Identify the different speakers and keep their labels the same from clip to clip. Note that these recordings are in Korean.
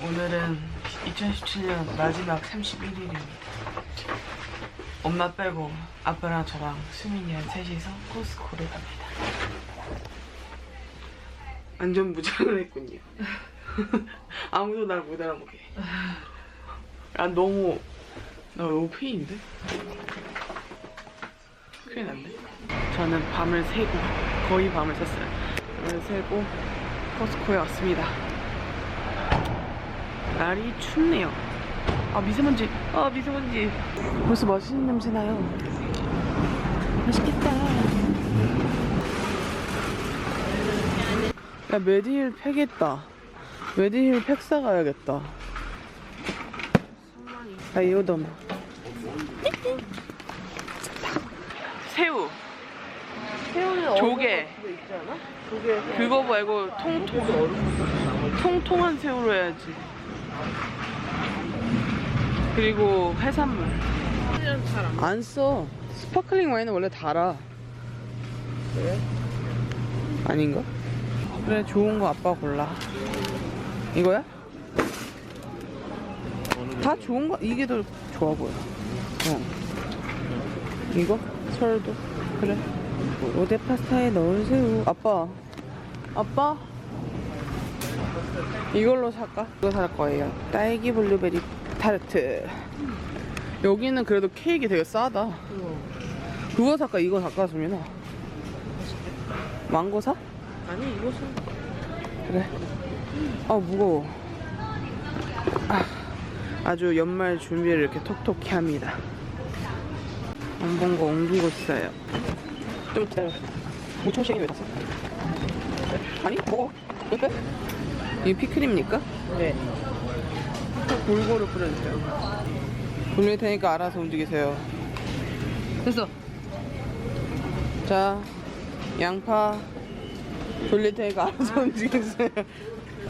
Speaker 1: 오늘은 2017년 마지막 31일입니다. 엄마 빼고 아빠랑 저랑 수민이랑 셋이서 코스코를 갑니다. 완전 무장을 했군요. 아무도 날 못 알아보게. 아 너무 나 너무 페인데? 큰일 났네. 저는 밤을 새고 거의 밤을 샜어요. 밤을 새고 코스코에 왔습니다. 날이 춥네요. 아 미세먼지. 아 미세먼지. 벌써 맛있는 냄새 나요. 맛있겠다. 야 메디힐 팩있다. 메디힐 팩 사가야겠다. 아 이거도 새우.
Speaker 2: 새우는
Speaker 1: 조개.
Speaker 2: 조개.
Speaker 1: 그거 말고 통통 통통한 새우로 해야지. 그리고 해산물. 안 써. 스파클링 와인은 원래 달아.
Speaker 2: 그래?
Speaker 1: 아닌가? 그래 좋은 거 아빠 골라. 이거야? 다 좋은 거 이게 더 좋아 보여. 어. 이거? 설도 그래. 로제 파스타에 넣은 새우. 아빠. 아빠. 이걸로 살까? 이거 살 거예요. 딸기 블루베리 타르트. 여기는 그래도 케이크 되게 싸다.
Speaker 2: 어.
Speaker 1: 그거 살까? 이거 살까? 수민아. 망고 사?
Speaker 2: 아니 이것은
Speaker 1: 그래. 아 무거워. 아, 아주 연말 준비를 이렇게 톡톡히 합니다. 안 본 거 옮기고 있어요. 좀 기다려. 무청식이 왜 났어? 아니 먹어. 왜? 이게 피클입니까?
Speaker 2: 네.
Speaker 1: 골고루 뿌려주세요. 돌릴 테니까 알아서 움직이세요.
Speaker 2: 됐어.
Speaker 1: 자, 양파 돌릴 테니까 알아서 움직이세요.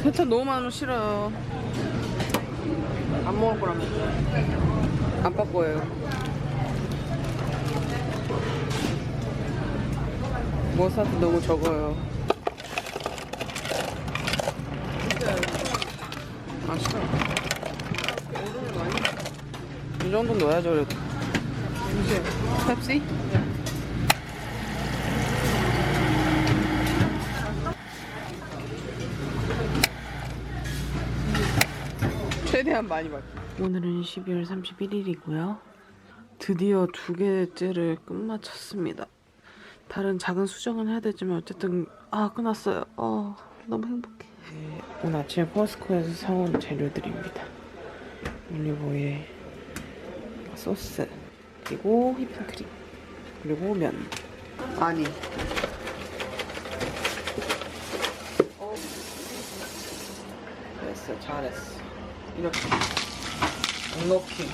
Speaker 1: 세차 너무 많으면 싫어요.
Speaker 2: 안 먹을 거라면.
Speaker 1: 아빠 거예요. 머사도 너무 적어요. 아, 싫어. 이 정도 넣어야죠, 그래도.
Speaker 2: 이제
Speaker 1: 펩시? 최대한 많이 맞 오늘은 12월 31일이고요. 드디어 두 개째를 끝마쳤습니다. 다른 작은 수정은 해야 되지만 어쨌든 아 끝났어요. 어 너무 행복해. 네, 오늘 아침에 포스코에서 사온 재료들입니다. 올리브오일, 소스, 그리고 휘핑크림, 그리고 면. 아니. 어. 됐어, 잘했어. 이렇게 넉넉히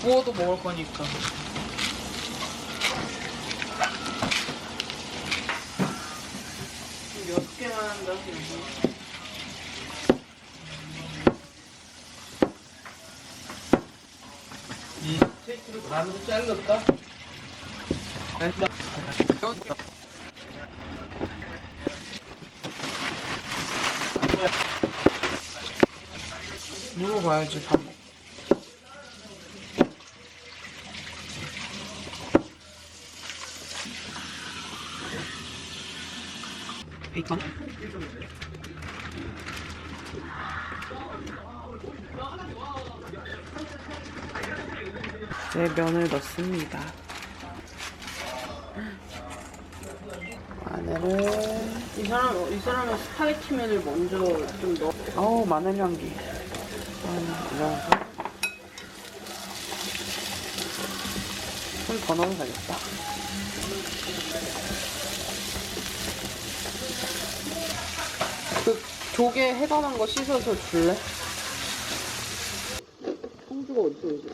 Speaker 1: 구워도 먹을 거니까. 몇 개만 한다. 그냥.
Speaker 2: 이 스테이크를 반으로 잘랐다.
Speaker 1: 물어봐야지 밥. 먹- 베이컨. 이제 면을 넣습니다. 마늘을
Speaker 2: 이 사람 이 사람은 스파게티 면을 먼저 좀 넣어.
Speaker 1: 어우 마늘 향기 한 이정도 좀더 넣으면 되겠다 그 조개 해감한 거 씻어서 줄래?
Speaker 2: 홍주가 어딨어 이제?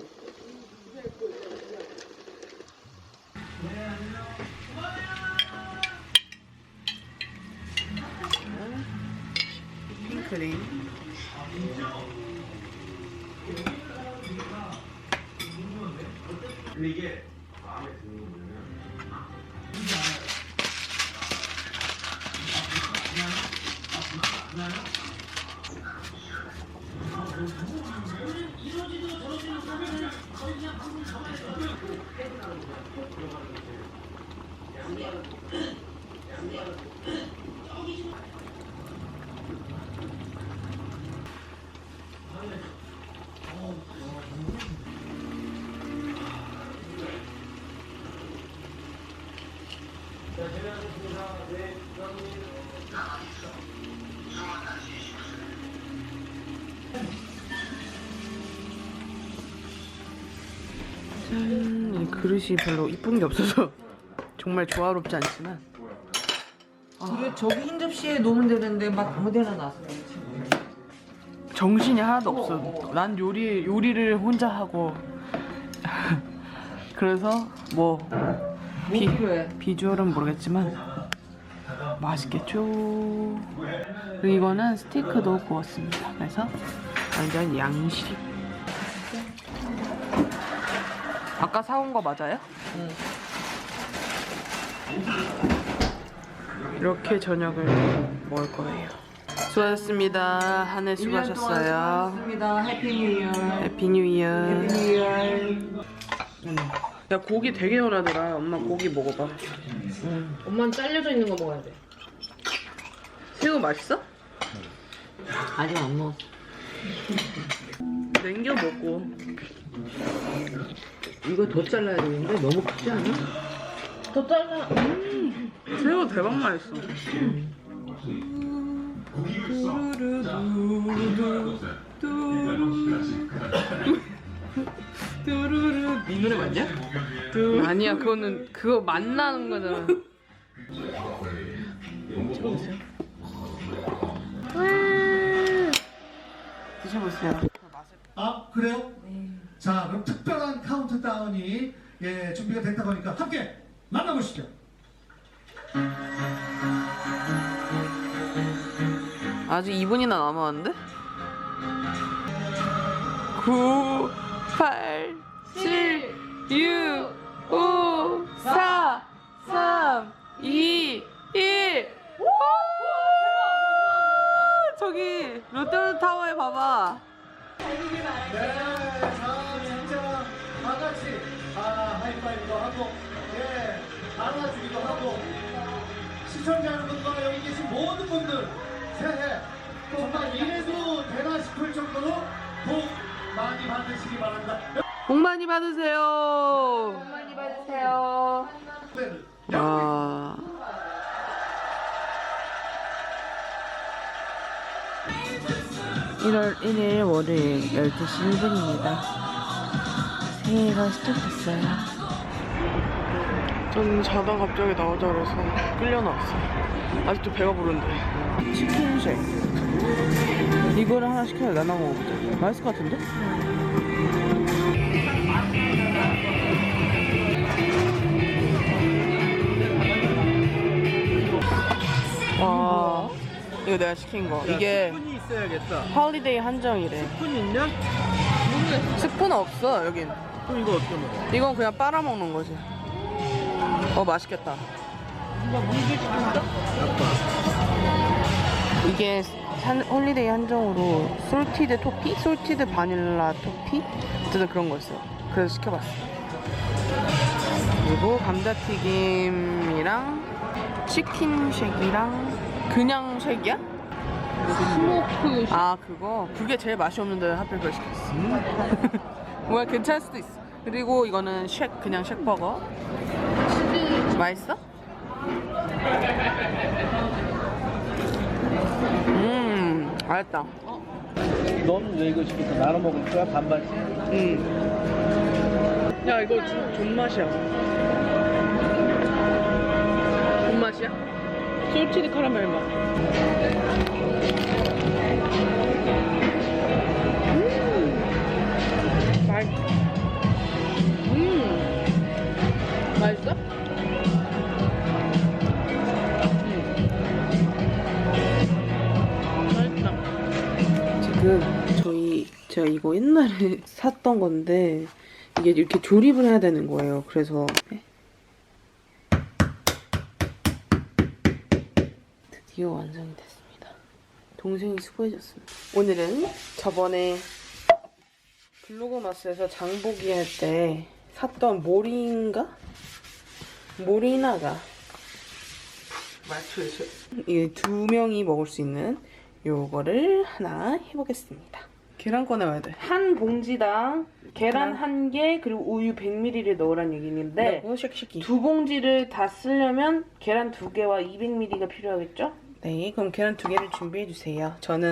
Speaker 1: 짠, 이 그릇이 별로 이쁜 게 없어서 정말 조화롭지 않지만
Speaker 3: 왜 저기 흰 접시에 놓으면 되는데 막 아무 데나 놨어.
Speaker 1: 정신이 하나도 없어. 난 요리 요리를 혼자 하고 그래서 뭐 비? 비주얼은 모르겠지만 맛있겠죠. 그리고 이거는 스테이크도 구웠습니다. 그래서 완전 양식. 아까 사온 거 맞아요?
Speaker 3: 응.
Speaker 1: 이렇게 저녁을 먹을 거예요. 수고하셨습니다. 한 해 수고하셨어요.
Speaker 3: 수고하셨습니다. 해피 뉴 이어.
Speaker 1: 해피 뉴 이어.
Speaker 3: 해피 뉴 이어.
Speaker 1: 야 고기 되게 연하더라. 엄마 고기 먹어봐.
Speaker 2: 엄마는 잘려져 있는 거 먹어야 돼.
Speaker 1: 새우 맛있어?
Speaker 3: 아직 안 먹었어.
Speaker 1: 냉겨 먹고.
Speaker 3: 이거 더 잘라야 되는데 너무 크지 않아?
Speaker 2: 더 잘라.
Speaker 1: 새우 대박 맛있어. 뚜루루
Speaker 3: 이 노래 맞냐?
Speaker 1: 아니야 그거는 그거 만나는 거잖아. 드셔보세요.
Speaker 4: 아 그래요? 자 그럼 특별한 카운트다운이 예, 준비가 됐다고 하니까 함께 만나보시죠.
Speaker 1: 아직 2분이나 남았는데? 9, 8, 7, 6, 5, 4, 3, 2, 1. 저기 롯데타워에 봐봐.
Speaker 4: 네, 자 진짜 다 같이 아 하이파이브도 하고 예 안아주기도 하고 시청자 여러분과 여기 계신 모든 분들 새해 정말 이래도 되나 싶을 정도로 복 많이 받으시기 바랍니다.
Speaker 1: 복 많이 받으세요.
Speaker 2: 많이 받으세요.
Speaker 1: 와. (1월 1일) 월요일 (12시 1분입니다) 새해가 시작됐어요. 전 자다 갑자기 나오자 그래서 끌려 나왔어요. 아직도 배가 부른데. 치킨 쉐 이거를 하나 시켜야 나눠 먹어보자 맛있을 것 같은데? 와. 이거 내가 시킨 거. 이게
Speaker 4: 있어야겠다.
Speaker 1: 홀리데이 한정이래
Speaker 4: 스푼 있냐?
Speaker 1: 스푼 없어 여긴
Speaker 4: 그럼 이거 어떻게 먹어?
Speaker 1: 이건 그냥 빨아먹는 거지 어 맛있겠다 이게 한, 홀리데이 한정으로 솔티드 토피? 솔티드 바닐라 토피? 어쨌든 그런 거였어 그래서 시켜봤어 그리고 감자튀김이랑 치킨 쉑이랑 그냥 쉑이야?
Speaker 2: 스모크
Speaker 1: 아 그거 그게 제일 맛이 없는데 하필 그걸 시켰어 뭐야 괜찮을 수도 있어 그리고 이거는 쉑 그냥 쉑버거 맛있어? 음 맛있다
Speaker 5: 넌왜 이거 시켰어? 나눠 먹을 거야? 반반씩?
Speaker 1: 음야 이거 좀 존맛이야 존맛이야? 솔티드 카라멜 맛 음. 음 맛있어? 지금 저희 제가 이거 옛날에 샀던 건데 이게 이렇게 조립을 해야 되는 거예요. 그래서 드디어 완성이 됐습니다. 동생이 수고해줬습니다. 오늘은 저번에 블로그마스에서 장보기 할 때 샀던 모리인가? 모리나가
Speaker 3: 맞춰줘.
Speaker 1: 이게 두 명이 먹을 수 있는 요거를 하나 해보겠습니다. 계란 꺼내와야 돼.
Speaker 2: 한 봉지당 계란 한 개 그리고 우유 100ml를 넣으란 얘기인데
Speaker 1: 네.
Speaker 2: 두 봉지를 다 쓰려면 계란 두 개와 200ml가 필요하겠죠?
Speaker 1: 네, 그럼 계란 두 개를 준비해 주세요. 저는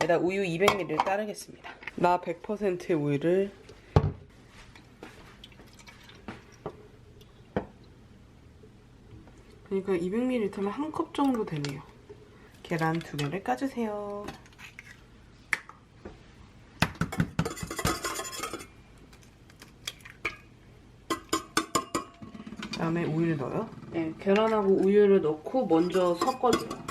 Speaker 1: 여기다 우유 200ml를 따르겠습니다. 나 100%의 우유를 그러니까 200ml면 한 컵 정도 되네요. 계란 두 개를 까주세요. 그다음에 우유를 넣어요.
Speaker 2: 네, 계란하고 우유를 넣고 먼저 섞어줘요.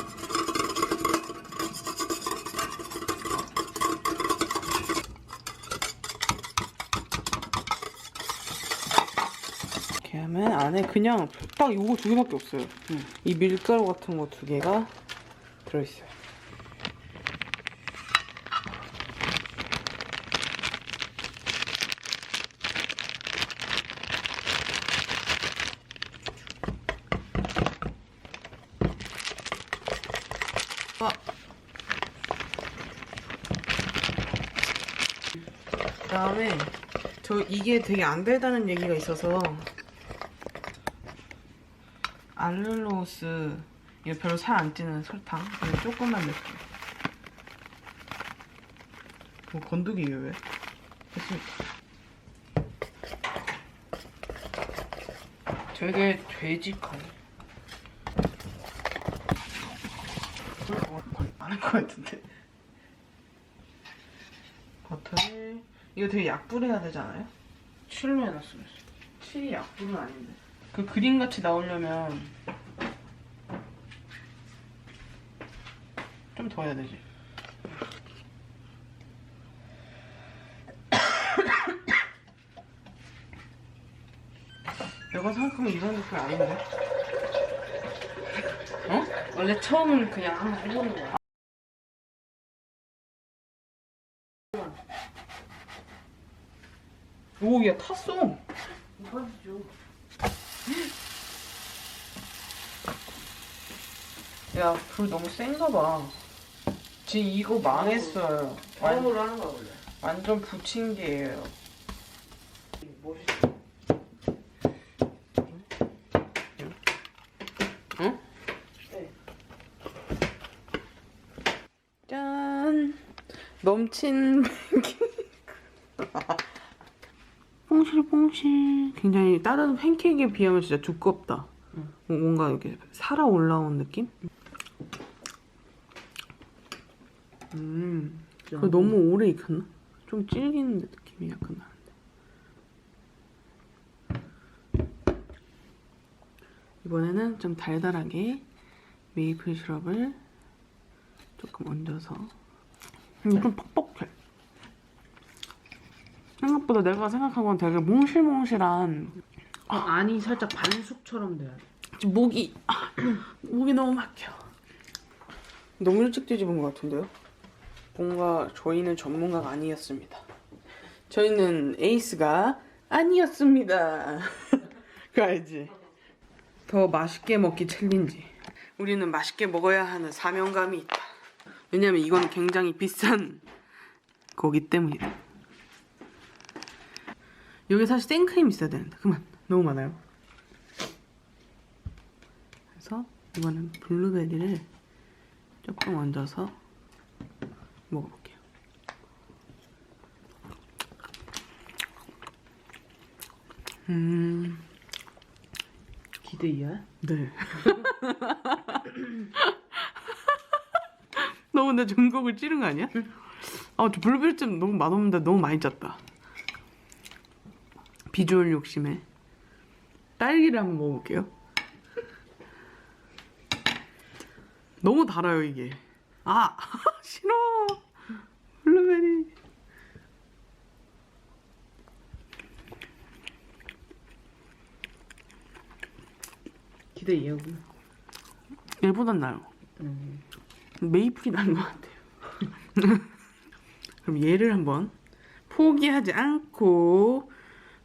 Speaker 1: 이렇게 하면 안에 그냥 딱 이거 두 개밖에 없어요. 이 밀가루 같은 거 두 개가 들어있어요. 아. 그다음에 저 이게 되게 안 달다는 얘기가 있어서 알룰로스 이거 별로 살 안 찌는 설탕 이거 조금만 넣을게요 뭐 건더기예요 왜? 됐습니다 되게 되직하네 안할 것 같은데 버터를 이거 되게 약불 해야 되잖아요?
Speaker 2: 실로 해놨어요.
Speaker 1: 칠이 약불은 아닌데. 그 그림 같이 나오려면 좀 더 해야 되지. 내가 생각하면 이런 느낌 아닌데?
Speaker 2: 원래 처음은 그냥 한번 해보는 거야.
Speaker 1: 오, 야 탔어. 야, 불 너무 센가 봐. 지금 이거 망했어요. 완,
Speaker 2: 처음으로 하는 거야 원래.
Speaker 1: 완전 부침개예요.
Speaker 2: 멋있어.
Speaker 1: 응?
Speaker 2: 네.
Speaker 1: 짠. 넘친 팬케이크. 뽕실뽕실. 굉장히 다른 팬케이크에 비하면 진짜 두껍다. 뭐 뭔가 이렇게 살아 올라온 느낌? 그거 너무 오래 익혔나? 좀 질기는 느낌이 약간 나는데. 이번에는 좀 달달하게 메이플 시럽을 조금 얹어서 음, 좀 퍽퍽해. 생각보다 내가 생각한 건 되게 몽실몽실한
Speaker 2: 어, 안이 살짝 반숙처럼 돼야 돼.
Speaker 1: 지금 목이 아, 목이 너무 막혀. 너무 일찍 뒤집은 것 같은데요? 뭔가 저희는 전문가가 아니었습니다. 저희는 에이스가 아니었습니다. 그거 알지? 더 맛있게 먹기 챌린지. 우리는 맛있게 먹어야 하는 사명감이 있다. 왜냐면 이건 굉장히 비싼 거기 때문이다. 여기 사실 생크림 있어야 되는데 그만 너무 많아요. 그래서 이거는 블루베리를 조금 얹어서 먹어볼게요. 음,
Speaker 2: 기대 이하야?
Speaker 1: 네. 너무 내 전곡을 찌른 거 아니야? 아, 저 블루베리 좀 너무 맛없는데 너무 많이 짰다. 비주얼 욕심에 딸기를 한번 먹어볼게요. 너무 달아요 이게. 아 싫어. 블루베리.
Speaker 2: 기대 이하고.
Speaker 1: 얘보단 나요. 메이플이 나은 것 같아요. 그럼 얘를 한번 포기하지 않고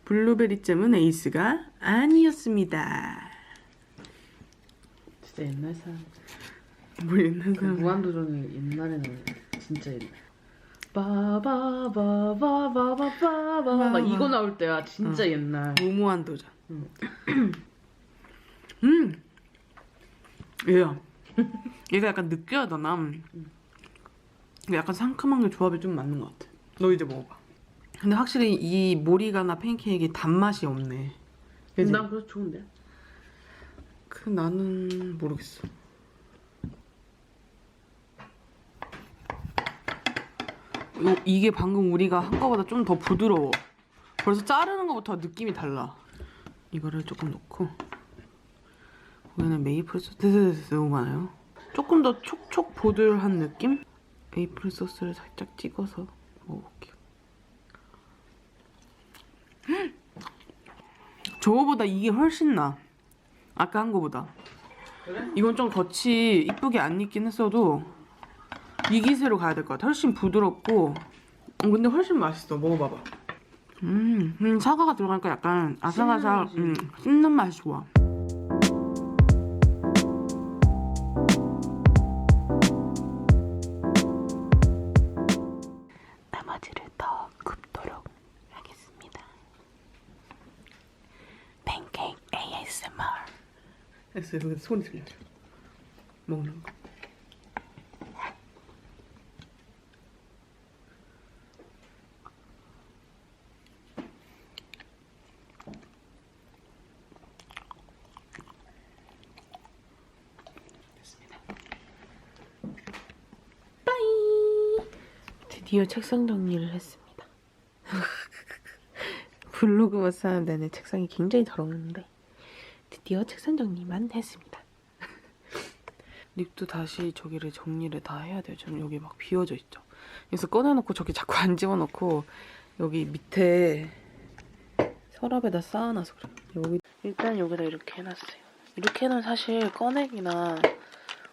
Speaker 1: 블루베리 잼은 에이스가 아니었습니다.
Speaker 2: 진짜 옛날 사람.
Speaker 1: 뭐 옛날
Speaker 2: 그
Speaker 1: 사람
Speaker 2: 무한도전이 옛날에는 진짜 옛날. 바바바바바바바바 막 이거 나올 때야 진짜 옛날.
Speaker 1: 무모한 도전.
Speaker 2: 음.
Speaker 1: 음. 얘야. 얘가 약간 느끼하잖아. 약간 상큼한 게 조합이 좀 맞는 것 같아. 너 이제 먹어봐. 근데 확실히 이 모리가나 팬케이크에 단맛이 없네. 그지?
Speaker 2: 난 그래서 좋은데.
Speaker 1: 그 나는 모르겠어. 요, 이게 방금 우리가 한 거보다 좀 더 부드러워. 벌써 자르는 것부터 느낌이 달라. 이거를 조금 넣고 거기는 메이플 소스 됐어, 너무 많아요. 조금 더 촉촉 보들한 느낌? 메이플 소스를 살짝 찍어서 먹어볼게요. 음! 저거보다 이게 훨씬 나. 아까 한 거보다. 이건 좀 겉이 이쁘게 안 익긴 했어도 이 기세로 가야 될 것 같아. 훨씬 부드럽고 어, 근데 훨씬 맛있어. 먹어봐봐. 음, 음, 사과가 들어가니까 약간 아삭아삭 음, 씹는 맛이 좋아. 됐어, 여기 소리 들려줘. 먹는 거. 됐습니다. 빠이. 드디어 책상 정리를 했습니다. 블로그만 쓰는 데는 책상이 굉장히 더러웠는데 드디어 책상 정리만 했습니다. 립도 다시 저기를 정리를 다 해야 돼요. 지금 여기 막 비워져 있죠. 그래서 꺼내놓고 저기 자꾸 안 집어넣고 여기 밑에 서랍에다 쌓아놔서 그래요. 여기 일단 여기다 이렇게 해놨어요. 이렇게 해놓으면 사실 꺼내기나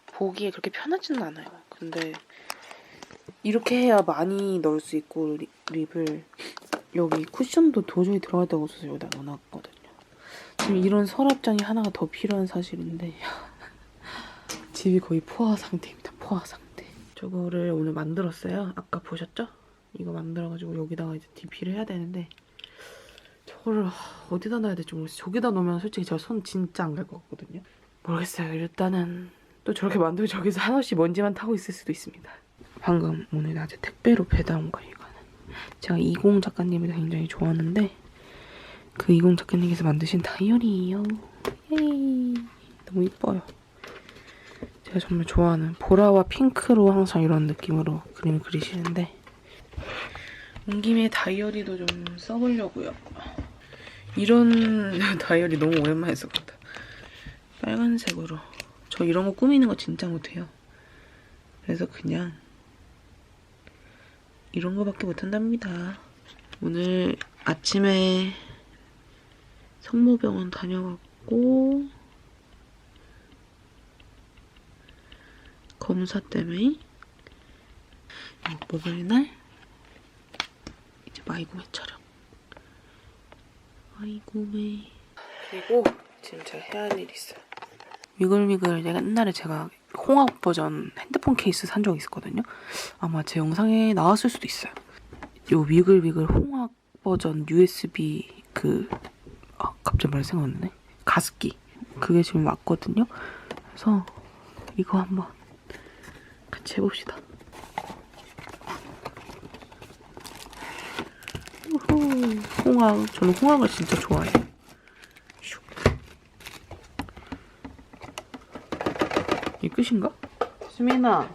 Speaker 1: 보기에 그렇게 편하지는 않아요. 근데 이렇게 해야 많이 넣을 수 있고 립, 립을 여기 쿠션도 도저히 들어갈 데가 없어서 여기다 넣어놨거든요. 지금 이런 서랍장이 하나가 더 필요한 사실인데 집이 거의 포화 상태입니다. 포화 상태. 저거를 오늘 만들었어요. 아까 보셨죠? 이거 만들어가지고 여기다가 이제 DP를 해야 되는데 저거를 하, 어디다 놔야 될지 모르겠어요. 저기다 놓으면 솔직히 저 손 진짜 안 갈 것 같거든요. 모르겠어요. 일단은 또 저렇게 만들고 저기서 한없이 먼지만 타고 있을 수도 있습니다. 방금 오늘 낮에 택배로 배달 온 거예요. 이거는 제가 이공 작가님을 굉장히 좋아하는데 그 이공 작가님께서 만드신 다이어리예요. 예이 너무 이뻐요. 제가 정말 좋아하는 보라와 핑크로 항상 이런 느낌으로 그림을 그리시는데 온 김에 다이어리도 좀 써보려고요. 이런 다이어리 너무 오랜만에 썼다. 빨간색으로. 저 이런 거 꾸미는 거 진짜 못해요. 그래서 그냥 이런 거밖에 못한답니다. 오늘 아침에 성모병원 다녀왔고 검사 때문에 목요일 날 이제 마이구매 촬영. 마이구매. 그리고 진짜 해야 할 일이 있어요. 위글위글 내가 옛날에 제가 홍학 버전 핸드폰 케이스 산 적이 있었거든요. 아마 제 영상에 나왔을 수도 있어요. 요 위글위글 홍학 버전 USB 그 아, 갑자기 말 생각 안 나네 가습기 그게 지금 왔거든요 그래서 이거 한번 같이 해봅시다. 우후, 홍학. 저는 홍학을 진짜 좋아해요. 슉. 이 끝인가? 수민아.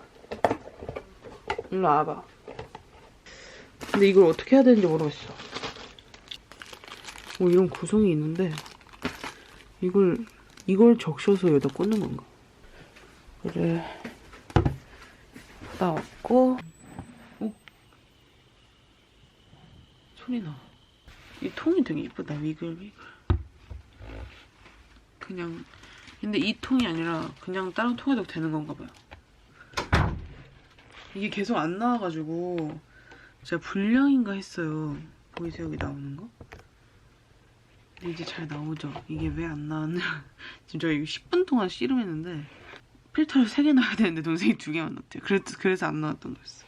Speaker 1: 일로 와봐. 근데 이걸 어떻게 해야 되는지 모르겠어. 뭐 이런 구성이 있는데 이걸 이걸 적셔서 여기다 꽂는 건가? 그래. 나왔고 오 소리 나. 이 통이 되게 이쁘다 위글위글. 그냥 근데 이 통이 아니라 그냥 다른 통에도 되는 건가 봐요. 이게 계속 안 나와가지고 제가 불량인가 했어요. 보이세요 여기 나오는 거? 이제 잘 나오죠. 이게 왜 안 나왔냐? 지금 저희 10분 동안 씨름했는데 필터를 3개 넣어야 되는데 동생이 2개만 넣었대요. 그래서, 그래서 안 나왔던 거였어.